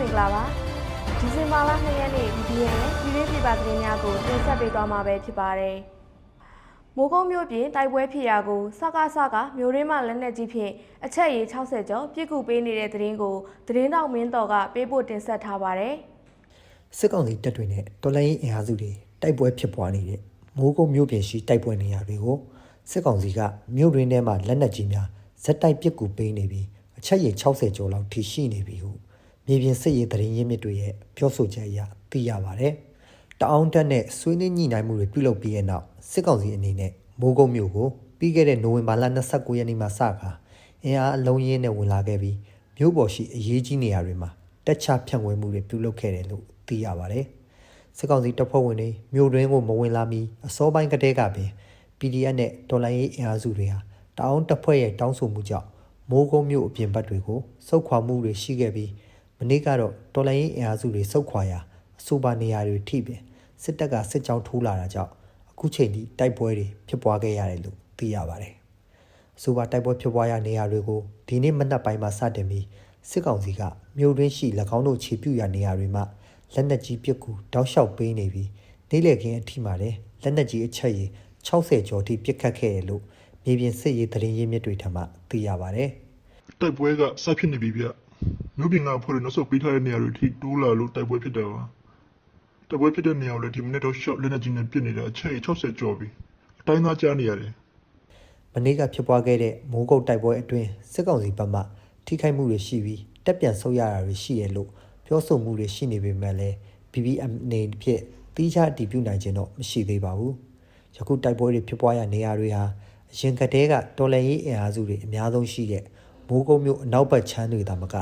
မင်္ဂလာပါဒီဇင်ဘာလ2ရက်နေ့ VDN ရဲ့ပြည်တွင်းပြည်ပသတင်းများကိုတင်ဆက်ပေးသွားမှာပဲဖြစ်ပါတယ်မိုးကုတ်မြို့ပြင်တိုက်ပွဲဖြစ်ရာကိုစကားစကားမြို့ရင်းမှလက်နက်ကြီးဖြင့်အချက်ရည်60ကျော်ပြစ်ကူပေးနေတဲ့သတင်းကိုသတင်းတောက်မင်းတော်ကပေးပို့တင်ဆက်ထားပါတယ်စစ်ကောင်စီတပ်တွေနဲ့တော်လိုင်းရေးအင်အားစုတွေတိုက်ပွဲဖြစ်ပွားနေတဲ့မိုးကုတ်မြို့ပြင်ရှိတိုက်ပွဲနေရာတွေကိုစစ်ကောင်စီကမြို့ရင်းထဲမှာလက်နက်ကြီးများဇက်တိုက်ပစ်ကူပေးနေပြီးအချက်ရည်60ကျော်လောက်ထိရှိနေပြီဟု မြေပြင်စစ်ရေးသတင်းရင်းမြစ်တွေရဲ့ပြောဆိုချက်အရသိရပါတယ်။တအောင်းတက်နဲ့ဆွေးနွေးညှိနှိုင်းမှုတွေပြုလုပ်ပြီးတဲ့နောက်စစ်ကောင်စီအနေနဲ့မိုးကုတ်မြို့ကိုပြီးခဲ့တဲ့နိုဝင်ဘာလ29ရက်နေ့မှာစကားအင်အားအလုံးရင်းနဲ့ဝင်လာခဲ့ပြီးမြို့ပေါ်ရှိအရေးကြီးနေရာတွေမှာတက်ချဖြန့်ဝဲမှုတွေပြုလုပ်ခဲ့တယ်လို့သိရပါတယ်။စစ်ကောင်စီတပ်ဖွဲ့ဝင်တွေမြို့တွင်းကိုမဝင်လာမီအစောပိုင်းကတည်းကပင် PDF နဲ့တော်လိုင်းရေးအင်အားစုတွေဟာတအောင်းတပ်ဖွဲ့ရဲ့တောင်းဆိုမှုကြောင့်မိုးကုတ်မြို့အပြင်ဘက်တွေကိုစုခွာမှုတွေရှိခဲ့ပြီး မနေ့ကတော့တော်လိုင်းရေးအင်အားစုတွေစုခွာရာအဆိုပါနေရာတွေထိပင်စစ်တပ်ကစစ်ကြောင်းထိုးလာတာကြောင့်အခုချိန်ထိတိုက်ပွဲတွေဖြစ်ပွားခဲ့ရတယ်လို့သိရပါတယ်။အဆိုပါတိုက်ပွဲဖြစ်ပွားရာနေရာတွေကိုဒီနေ့မနက်ပိုင်းမှာစတင်ပြီးစစ်ကောင်စီကမြို့တွင်းရှိ၎င်းတို့ခြေပြုရာနေရာတွေမှာလက်နက်ကြီးပစ်ကူတောက်လျှောက်ပေးနေပြီးနေ့လည်ခင်းအထိမှာလည်းလက်နက်ကြီးအချက်ရည်60ကျော်ထိပစ်ခတ်ခဲ့တယ်လို့မြေပြင်စစ်ရေးသတင်းရင်းမြစ်တွေထံမှသိရပါတယ်။တိုက်ပွဲကစဖြစ်နေပြီဗျ မြို့ပြင်ကဖွဲ့တွေနောက်ဆုတ်ပေးထားတဲ့နေရာတွေထိတိုးလာလို့တိုက်ပွဲဖြစ်တာပါတိုက်ပွဲဖြစ်တဲ့နေရာကိုလည်းဒီမိနစ်တော့ short လက်နက်ကြီးနဲ့ပစ်နေတာအချက်60ကျော်ပြီအတိုင်းသားကြားနေရတယ်မနေ့ကဖြစ်ပွားခဲ့တဲ့မိုးကုတ်တိုက်ပွဲအတွင်းစစ်ကောင်စီဘက်မှထိခိုက်မှုတွေရှိပြီးတက်ပြန်ဆုတ်ရတာတွေရှိတယ်လို့ပြောဆိုမှုတွေရှိနေပေမဲ့လည်း BBM အနေဖြင့်တီးခြားအတည်ပြုနိုင်ခြင်းတော့မရှိသေးပါဘူး။ယခုတိုက်ပွဲတွေဖြစ်ပွားရနေရာတွေဟာအရင်ကတည်းကတော်လှန်ရေးအင်အားစုတွေအများဆုံးရှိတဲ့ မိုးကုတ်မြို့အနောက်ဘက်ခြမ်းတွေသာမက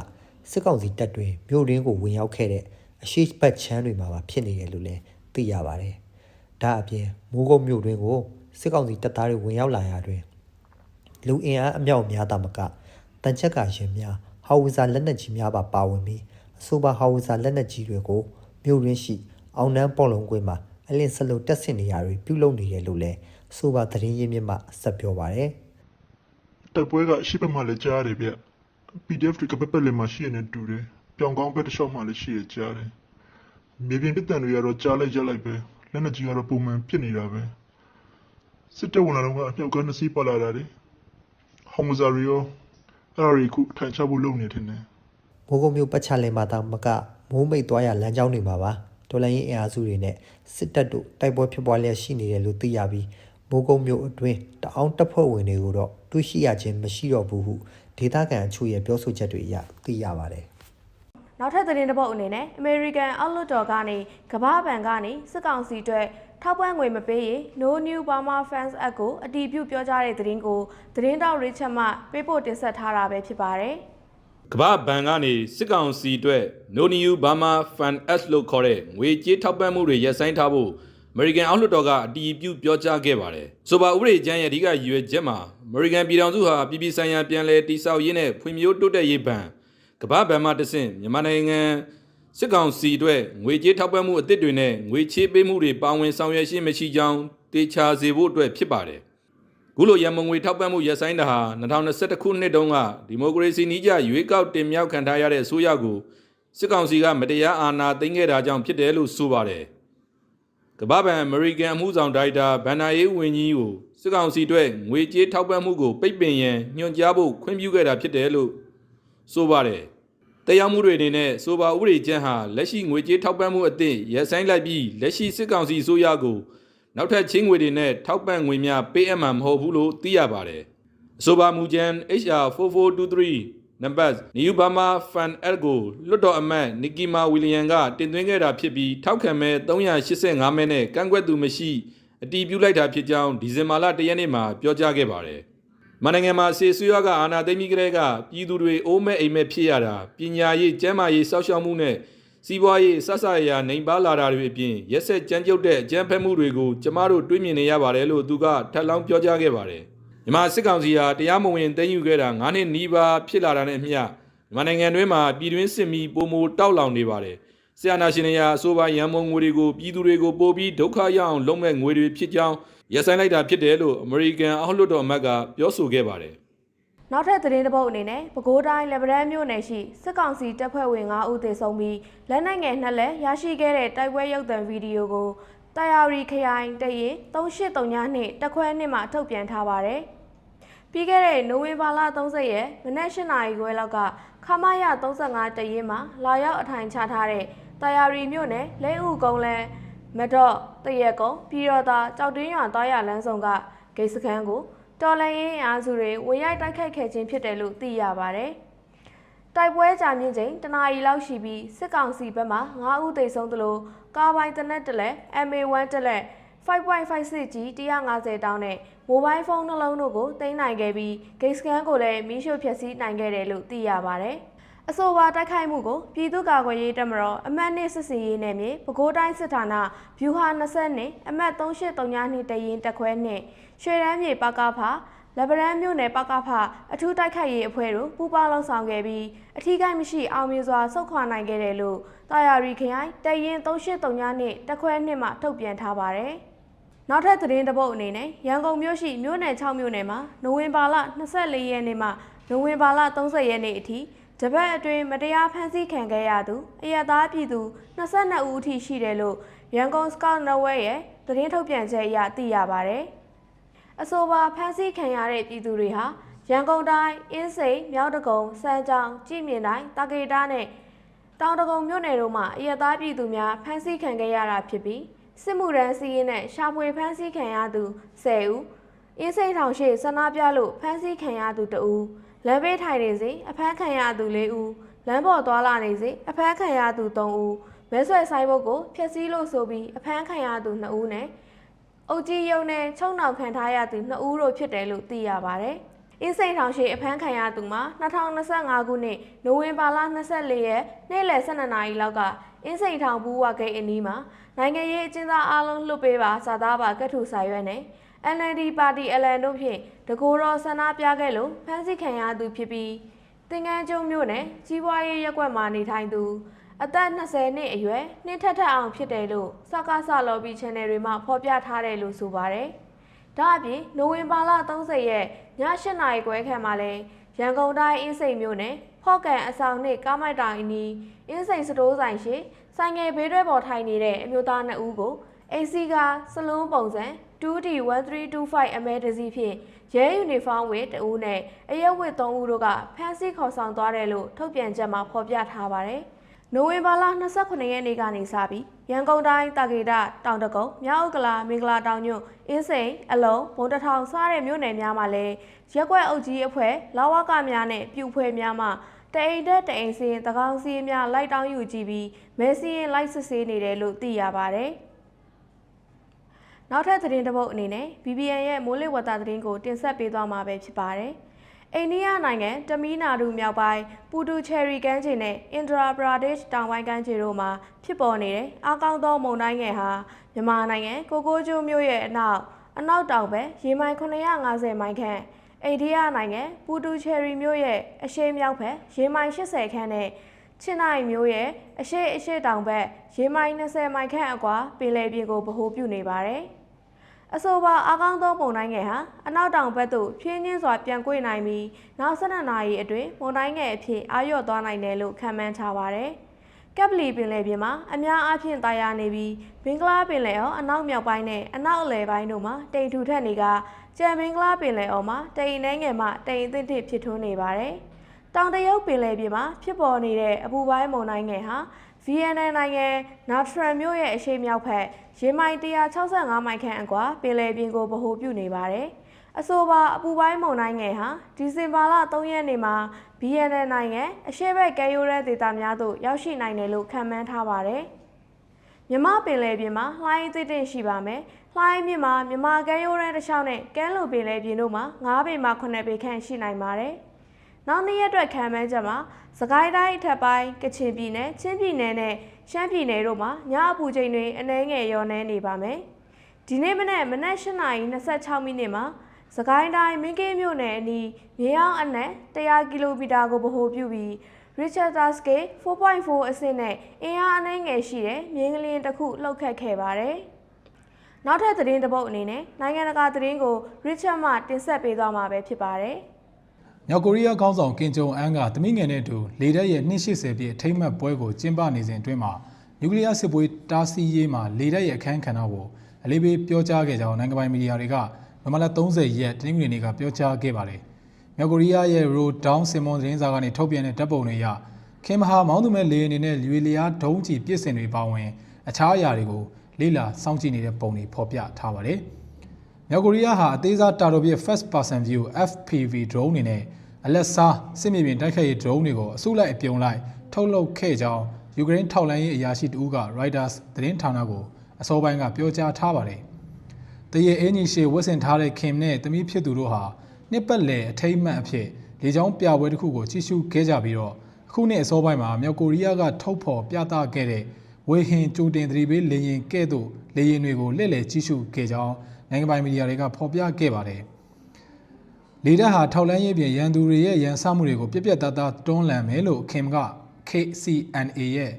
စစ်ကောင်စီတပ်တွေမြို့ရင်းကိုဝင်ရောက်ခဲ့တဲ့အရှိတ်ဘက်ခြမ်းတွေမှာပါဖြစ်နေတယ်လို့လည်းသိရပါတယ်။ဒါအပြင်မိုးကုတ်မြို့တွင်းကိုစစ်ကောင်စီတပ်သားတွေဝင်ရောက်လာရာတွင်လူအင်အားအမြောက်အများသာမကတန်ချက်ကရင်များဟာဝီဇာလက်နက်ကြီးများပါပါဝင်ပြီးအဆိုပါဟာဝီဇာလက်နက်ကြီးတွေကိုမြို့ရင်းရှိအောင်နန်းပေါ်လုံးကွင်းမှာအလင်းစလုတ်တက်ဆင်နေရာတွေပြုလုပ်နေတယ်လို့လည်းအဆိုပါသတင်းရင်းမြစ်မှဆက်ပြောပါရယ် တိုက်ပွဲကအရှိဘက်မှလည်းကြားရတယ်ဗျ PDF တွေကပက်ပက်လည်းမှရှိနေတူတယ်ပြောင်ကောင်းဘက်တစ်လျှောက်မှလည်းရှိရကြားတယ်မြေပြင်ပစ်တန်တွေကတော့ကြားလိုက်ရလိုက်ပဲလက်နက်ကြီးကတော့ပုံမှန်ပစ်နေတာပဲစစ်တပ်ဝင်လာတော့ကအမြောက်ကနှစ်စီးပါလာတာလေဟောင်မဇာရီရောအဲ့ဒါတွေအခုထိုင်ချဖို့လုပ်နေတယ်နဲ့မိုးကုတ်မြို့ပတ်ချလင်မှာတောင်မကမိုးမိတ်သွားရလမ်းကြောင်းတွေမှာပါတော်လိုင်းရင်အင်အားစုတွေနဲ့စစ်တပ်တို့တိုက်ပွဲဖြစ်ပွားလျက်ရှိနေတယ်လို့သိရပြီး မိုးကုတ်မြို့အတွင်းတအောင်းတပ်ဖွဲ့ဝင်တွေကိုတော့တွေ့ရှိရခြင်းမရှိတော့ဘူးဟုဒေသခံအချို့ရဲ့ပြောဆိုချက်တွေအရသိရပါတယ်နောက်ထပ်သတင်းတစ်ပုဒ်အနေနဲ့ American Outlook တော်ကနေကမ္ဘာ့ဘဏ်ကနေစစ်ကောင်စီအတွက်ထောက်ပံ့ငွေမပေးရင် No New Burma Fans Act ကိုအတည်ပြုပြောကြားတဲ့သတင်းကိုသတင်းတောက်ရစ်ချက်မှပေးပို့တင်ဆက်ထားတာပဲဖြစ်ပါတယ်။ကမ္ဘာဘဏ်ကနေစစ်ကောင်စီအတွက် No New Burma Fund S လို့ခေါ်တဲ့ငွေကြေးထောက်ပံ့မှုတွေရပ်ဆိုင်းထားဖို့ American အောက်လွှတ်တော်ကအတည်ပြုပြောကြားခဲ့ပါတယ်။ဆိုပါဥပဒေကျမ်းရဲ့အဓိကရည်ရွယ်ချက်မှာ American ပြည်ထောင်စုဟာပြည်ပဆိုင်ရာပြန်လည်တည်ဆောက်ရေးနဲ့ဖွံ့ဖြိုးတိုးတက်ရေးဘဏ်ကမ္ဘာဘဏ်မှတဆင့်မြန်မာနိုင်ငံစစ်ကောင်စီအတွက်ငွေကြေးထောက်ပံ့မှုအသစ်တွေနဲ့ငွေချေးပေးမှုတွေပါဝင်ဆောင်ရွက်ရှင်းမရှိကြောင်းတေချာစေဖို့အတွက်ဖြစ်ပါတယ်။ခုလိုရမုံငွေထောက်ပံ့မှုရပ်ဆိုင်းတာဟာ2021ခုနှစ်တုန်းကဒီမိုကရေစီနည်းကျရွေးကောက်တင်မြှောက်ခံထားရတဲ့အစိုးရကိုစစ်ကောင်စီကမတရားအာဏာသိမ်းခဲ့တာကြောင့်ဖြစ်တယ်လို့ဆိုပါတယ်။ ကမ္ဘာ့ဘဏ်အမေရိကန်အမှုဆောင်ဒါရိုက်တာဗန်နာရေးဝန်ကြီးကိုစစ်ကောင်စီအတွက်ငွေကြေးထောက်ပံ့မှုကိုပိတ်ပင်ရန်ညွှန်ကြားဖို့ခွင့်ပြုခဲ့တာဖြစ်တယ်လို့ဆိုပါတယ်။တရားမှုတွေအနေနဲ့ဆိုပါဥပဒေကျမ်းဟာလက်ရှိငွေကြေးထောက်ပံ့မှုအသစ်ရပ်ဆိုင်းလိုက်ပြီးလက်ရှိစစ်ကောင်စီအစိုးရကိုနောက်ထပ်ချင်းငွေတွေနဲ့ထောက်ပံ့ငွေများပေးအပ်မှာမဟုတ်ဘူးလို့သိရပါတယ်။အဆိုပါမူကြမ်း HR 4423 နံပါတ် New Burma Fund Act ကိုလွှတ်တော်အမတ်နီကီမာဝီလီယံကတင်သွင်းခဲ့တာဖြစ်ပြီးထောက်ခံမဲ့385မဲနဲ့ကန့်ကွက်သူမရှိအတည်ပြုလိုက်တာဖြစ်ကြောင်းဒီဇင်ဘာလ1ရက်နေ့မှာပြောကြားခဲ့ပါတယ်။မန်နိုင်ငံမှာဆေးဆွေးရကအာဏာသိမ်းပြီးကတည်းကပြည်သူတွေအိုးမဲ့အိမ်မဲ့ဖြစ်ရတာပညာရေးကျန်းမာရေးစောင့်ရှောက်မှုနဲ့စီးပွားရေးဆက်ဆံရာနိုင်ပါလာတာတွေအပြင်ရက်ဆက်ကြမ်းကြုတ်တဲ့အကြမ်းဖက်မှုတွေကိုကျမတို့တွေ့မြင်နေရပါတယ်လို့သူကထပ်လောင်းပြောကြားခဲ့ပါတယ်။ မြန်မာစစ်ကောင်စီဟာတရားမဝင်သိမ်းယူခဲ့တာ9နှစ်နီးပါးဖြစ်လာတာနဲ့အမျှမြန်မာနိုင်ငံတွင်းမှာပြည်တွင်းစစ်မီပုံမတောက်လောင်နေပါတယ်။ဆရာနာရှင်တွေဟာအဆိုပါရန်မုံငွေတွေကိုပြည်သူတွေကိုပို့ပြီးဒုက္ခရောက်အောင်လုပ်မဲ့ငွေတွေဖြစ်ကြောင်းရက်ဆိုင်လိုက်တာဖြစ်တယ်လို့အမေရိကန်အောက်လွှတ်တော်အမတ်ကပြောဆိုခဲ့ပါတယ်။နောက်ထပ်သတင်းတစ်ပုဒ်အနေနဲ့ပဲခူးတိုင်းလက်ဗရန်မြို့နယ်ရှိစစ်ကောင်စီတပ်ဖွဲ့ဝင်9ဦးသေဆုံးပြီးလက်နက်ငယ်နှစ်လက်ရရှိခဲ့တဲ့တိုက်ပွဲရုပ်သံဗီဒီယိုကိုတာယာရီခရိုင်တရင်3839နှစ်တက်ခွဲနှစ်မှာထုတ်ပြန်ထားပါတယ်။ ပြီးခဲ့တဲ့နိုဝင်ဘာလ30ရက်မနက်၈နာရီခွဲလောက်ကခမရ35တရင်မှာလာရောက်အထိုင်ချထားတဲ့တာယာရီမြို့နယ်လဲဥကုန်းလန်းမတော့တရက်ကုန်းပြည်တော်သာကြောက်တွင်းရွာသွားရလမ်းဆောင်ကဂိတ်စခန်းကိုတော်လန်ရေးအင်အားစုတွေဝင်ရိုက်တိုက်ခိုက်ခဲ့ခြင်းဖြစ်တယ်လို့သိရပါတယ်။တိုက်ပွဲကြာမြင့်ချိန်တနာရီလောက်ရှိပြီးစစ်ကောင်စီဘက်မှ9ဦးသေဆုံးသလိုကားပိုင်းတနက်တလက် MA1 တလက် 5.56 G 150တောင်းနဲ့မိုဘိုင်းဖုန်းနှလုံးတို့ကိုတင်နိုင်ခဲ့ပြီးဂိတ်စကန်ကိုလည်းမီးရှို့ဖျက်ဆီးနိုင်ခဲ့တယ်လို့သိရပါတယ်။အဆိုပါတိုက်ခိုက်မှုကိုပြည်သူ့ကာကွယ်ရေးတပ်မတော်အမှတ်နှစ်စစ်စီရေးနယ်မြေပဲခူးတိုင်းစစ်ဌာနဗျူဟာ20နှစ်အမှတ်3839နှစ်တရင်တက်ခွဲနှစ်ရွှေရမ်းမြေပကဖလက်ဗရန်မြို့နယ်ပကဖအထူးတိုက်ခိုက်ရေးအဖွဲ့တို့ပူးပေါင်းလှုပ်ဆောင်ခဲ့ပြီးအထီးကိုင်းမရှိအောင်မြင်စွာဆုတ်ခွာနိုင်ခဲ့တယ်လို့တာယာရီခရိုင်တရင်3839နှစ်တက်ခွဲနှစ်မှာထုတ်ပြန်ထားပါတယ်။ နောက်ထပ်သတင်းတစ်ပုဒ်အနေနဲ့ရန်ကုန်မြို့ရှိမြို့နယ်6မြို့နယ်မှာနိုဝင်ဘာလ24ရက်နေ့မှနိုဝင်ဘာလ30ရက်နေ့အထိတပတ်အတွင်းမတရားဖမ်းဆီးခံခဲ့ရသူအရသားပြည်သူ22ဦးအထိရှိတယ်လို့ရန်ကုန်စကောက်နဝဲရဲ့သတင်းထုတ်ပြန်ချက်အရသိရပါဗျ။အဆိုပါဖမ်းဆီးခံရတဲ့ပြည်သူတွေဟာရန်ကုန်တိုင်းအင်းစိန်မြောက်တကုံစမ်းချောင်းကြည်မြင့်တိုင်းတာကေတာနဲ့တောင်တကုံမြို့နယ်တို့မှာအရသားပြည်သူများဖမ်းဆီးခံခဲ့ရတာဖြစ်ပြီး စစ်မှုရန်စီးရင်နဲ့ရှာဖွေဖမ်းဆီးခံရသူ10ဦးအင်းစိန်ထောင်ရှိဆန္ဒပြလို့ဖမ်းဆီးခံရသူ2ဦးလမ်းဘေးထိုင်နေစဉ်အဖမ်းခံရသူ4ဦးလမ်းပေါ်သွားလာနေစဉ်အဖမ်းခံရသူ3ဦးမဲဆွယ်ဆိုင်ဘုတ်ကိုဖျက်ဆီးလို့ဆိုပြီးအဖမ်းခံရသူ2ဦးနဲ့အုတ်ကြီးယုံနဲ့ချုံနောက်ခံထားရသူ2ဦးတို့ဖြစ်တယ်လို့သိရပါတယ်။ အင်းစိန်ထောင်ရှိအဖမ်းခံရသူမှာ2025ခုနှစ်နိုဝင်ဘာလ24ရက်နေ့လယ်12နာရီလောက်ကအင်းစိန်ထောင်ဘူးဝဂိတ်အနီးမှာနိုင်ငံရေးအကျဉ်းသားအလုံးလွတ်ပေးပါစာသားပါကတ်ထူစာရွက်နဲ့ NLD ပါတီအလံတို့ဖြင့်တကိုယ်တော်ဆန္ဒပြခဲ့လို့ဖမ်းဆီးခံရသူဖြစ်ပြီးတင်ငန်းကျုံမြို့နယ်ကြီးပွားရေးရက်ကွက်မှာနေထိုင်သူအသက်20နှစ်အရွယ်နှင်းထက်ထက်အောင်ဖြစ်တယ်လို့စကားဆလော်ဘီ channel တွေမှာဖော်ပြထားတယ်လို့ဆိုပါတယ်။ ဒါအပြင်နိုဝင်ဘာလ30ရက်ည8နာရီခွဲခန့်မှာလဲရန်ကုန်တိုင်းအင်းစိန်မြို့နယ်ဖော့ကန်အဆောင်နှင့်ကားမိုက်တိုင်အနီးအင်းစိန်စတိုးဆိုင်ရှိဆိုင်ငယ်ဘေးတွဲပေါ်ထိုင်နေတဲ့အမျိုးသား2ဦးကိုအိစီကစလုံးပုံစံ 2D1325 အမဲတစည်းဖြင့်ရဲယူနီဖောင်းဝတ်2ဦးနဲ့အရက်ဝတ်3ဦးတို့ကဖမ်းဆီးခေါ်ဆောင်သွားတယ်လို့ထုတ်ပြန်ချက်မှာဖော်ပြထားပါတယ်။ နိုဝင်ဘာလ29ရက်နေ့ကနေစပြီးရန်ကုန်တိုင်းတာကေတတောင်တကုံမြောက်ဥက္ကလာမင်္ဂလာတောင်ညွန့်အင်းစိန်အလုံးဘုံတထောင်စတဲ့မြို့နယ်များမှာလည်းရက်ကွက်အုပ်ကြီးအဖွဲ့လာဝကများနဲ့ပြူဖွဲ့များမှတအိမ်တက်တအိမ်စင်းတကောင်စီများလိုက်တောင်းယူကြည့်ပြီးမဲစီရင်လိုက်စစ်ဆေးနေတယ်လို့သိရပါတယ်။နောက်ထပ်သတင်းတစ်ပုဒ်အနေနဲ့ BBN ရဲ့မိုးလေဝသသတင်းကိုတင်ဆက်ပေးသွားမှာပဲဖြစ်ပါတယ်။ အိန္ဒိယနိုင်ငံတမီးနာဒူမြောက်ပိုင်းပူတူချယ်ရီကမ်းခြေနဲ့အင်ဒရာပရာဒက်တောင်ပိုင်းကမ်းခြေတို့မှာဖြစ်ပေါ်နေတဲ့အားကောင်းသောမုန်တိုင်းငယ်ဟာမြန်မာနိုင်ငံကိုကိုကျိုးမြို့ရဲ့အနောက်အနောက်တောင်ဘက်ရေမိုင်950မိုင်ခန့်အိန္ဒိယနိုင်ငံပူတူချယ်ရီမြို့ရဲ့အရှေ့မြောက်ဘက်ရေမိုင်80ခန့်နဲ့ချင်းနိုင်မြို့ရဲ့အရှေ့အရှေ့တောင်ဘက်ရေမိုင်20မိုင်ခန့်အကွာပင်လယ်ပြင်ကိုဗဟိုပြုနေပါတယ်။ အဆိုပါအားကောင်းသောပုံတိုင်းငယ်ဟာအနောက်တောင်ဘက်သို့ဖြင်းချင်းစွာပြန်ကွေ့နိုင်ပြီးနောက်12နာရီအတွင်းပုံတိုင်းငယ်အဖြစ်အာရုံသွားနိုင်တယ်လို့ခန့်မှန်းထားပါတယ်။ကပ်ပလီပင်လယ်ပြင်မှာအများအားဖြင့်တာယာနေပြီးဘင်္ဂလားပင်လယ်အော်အနောက်မြောက်ပိုင်းနဲ့အနောက်အလယ်ပိုင်းတို့မှာတိမ်ထူထက်နေကကြံဘင်္ဂလားပင်လယ်အော်မှာတိမ်နှဲငယ်မှတိမ်အသင့်တစ်ဖြစ်ထွန်းနေပါတယ်။တောင်တရုတ်ပင်လယ်ပြင်မှာဖြစ်ပေါ်နေတဲ့အပူပိုင်းမုန်တိုင်းငယ်ဟာ VN နိုင်ငံနာထရန်မြို့ရဲ့အရှေ့မြောက်ဘက်ရေမိုင်165မိုင်ခန့်အကွာပင်လယ်ပြင်ကိုဗဟိုပြုနေပါတယ်။အဆိုပါအပူပိုင်းမုန်တိုင်းငယ်ဟာဒီဇင်ဘာလ3ရက်နေ့မှာ VN နိုင်ငံအရှေ့ဘက်ကဲရိုးရဲဒေသများသို့ရောက်ရှိနိုင်တယ်လို့ခန့်မှန်းထားပါတယ်။မြမပင်လယ်ပြင်မှာလှိုင်းအသစ်တင်ရှိပါမယ်။လှိုင်းမြင့်မှာမြမကဲရိုးရဲတစ်လျှောက်နဲ့ကဲလိုပင်လယ်ပြင်တို့မှာ9ပေမှ9ပေခန့်ရှိနိုင်ပါတယ်။ နောက်နေ့ရက်အတွက်ခံမှန်းချက်မှာစကိုင်းတိုင်းအထက်ပိုင်းကချင်ပြည်နယ်ချင်းပြည်နယ်နဲ့ရှမ်းပြည်နယ်တို့မှာညအပူချိန်တွေအနည်းငယ်လျော့နေနေပါမယ်။ဒီနေ့မနက်မနက်8:26မိနစ်မှာစကိုင်းတိုင်းမင်းကင်းမြို့နယ်အနီးမြေအောင်အနက်100ကီလိုမီတာကိုဗဟိုပြုပြီး Richter scale 4.4အဆင့်နဲ့အင်အားအနည်းငယ်ရှိတဲ့မြင်းကလင်းတစ်ခုလှုပ်ခတ်ခဲ့ပါတယ်။နောက်ထပ်သတင်းတစ်ပုဒ်အနေနဲ့နိုင်ငံတကာသတင်းကို Richard မှတင်ဆက်ပေးသွားမှာပဲဖြစ်ပါတယ်။ မြောက်ကိုရီးယားခေါင်းဆောင်ကင်ဂျုံအန်ကသမီးငယ်နဲ့အတူလေတပ်ရဲ့280ပြည့်အထိမ်းအမှတ်ပွဲကိုကျင်းပနေစဉ်အတွင်းမှာနျူကလ িয়ার စစ်ပွဲတားဆီးရေးမှာလေတပ်ရဲ့အခမ်းကဏ္ဍကိုအလေးပေးပြောကြားခဲ့ကြောင်းနိုင်ငံပိုင်မီဒီယာတွေကနိုဝင်ဘာလ30ရက်တနင်္ဂနွေနေ့ကပြောကြားခဲ့ပါတယ်။မြောက်ကိုရီးယားရဲ့ Ro Down Simon သတင်းစာကနေထုတ်ပြန်တဲ့ဓာတ်ပုံတွေအရခင်မဟာမောင်းသူမဲ့လေအနေနဲ့ရွေလျားဒုံးကျည်ပြစ်စင်တွေပါဝင်အခြားအရာတွေကိုလေ့လာစောင့်ကြည့်နေတဲ့ပုံတွေဖော်ပြထားပါတယ်။ မြောက်ကိုရီးယားဟာအသေးစားတာတိုပြည့် first person view FPV drone အနေနဲ့အလက်စားစစ်မြေပြင်တိုက်ခိုက်ရေး drone တွေကိုအစုလိုက်အပြုံလိုက်ထုတ်လုပ်ခဲ့ကြောင်းယူကရိန်းထောက်လှမ်းရေးအရာရှိတဦးက Reuters သတင်းဌာနကိုအစောပိုင်းကပြောကြားထားပါတယ်။တရေအင်းကြီးရှေဝတ်ဆင်ထားတဲ့ခင်နဲ့သမီးဖြစ်သူတို့ဟာနှစ်ပတ်လည်အထိမ်းအမှတ်အဖြစ်လေကြောင်းပြပွဲတစ်ခုကိုကြီးစုခဲ့ကြပြီးတော့အခုနှစ်အစောပိုင်းမှာမြောက်ကိုရီးယားကထုတ်ဖော်ပြသခဲ့တဲ့ဝေဟင်ကြိုတင်သတိပေးလေရင်ကဲ့သို့လေရင်တွေကိုလှည့်လည်ကြီးစုခဲ့ကြောင်း နိုင်ငံပိုင်မီဒီယာတွေကဖော်ပြခဲ့ပါတယ်။လေတပ်ဟာထောက်လန်းရေးပြင်ရန်သူတွေရဲ့ရန်စမှုတွေကိုပြက်ပြက်သားသားတွန်းလှန်မယ်လို့ခင်က KCNA ရဲ့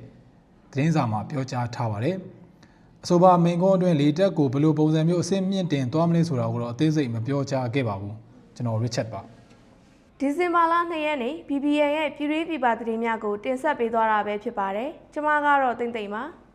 သတင်းစာမှာပြောကြားထားပါတယ်။အဆိုပါမိန်ကုန်းအတွင်းလေတပ်ကိုဘယ်လိုပုံစံမျိုးအဆင့်မြင့်တင်သွားမလဲဆိုတာကိုတော့အသေးစိတ်မပြောကြားခဲ့ပါဘူး။ကျွန်တော် Richard ပါဒီဇင်ဘာလ2ရက်နေ့ BBN ရဲ့ပြည်တွင်းပြည်ပသတင်းများကိုတင်ဆက်ပေးသွားတာပဲဖြစ်ပါတယ်။ကျွန်မကတော့တိမ့်တိမ့်ပါ။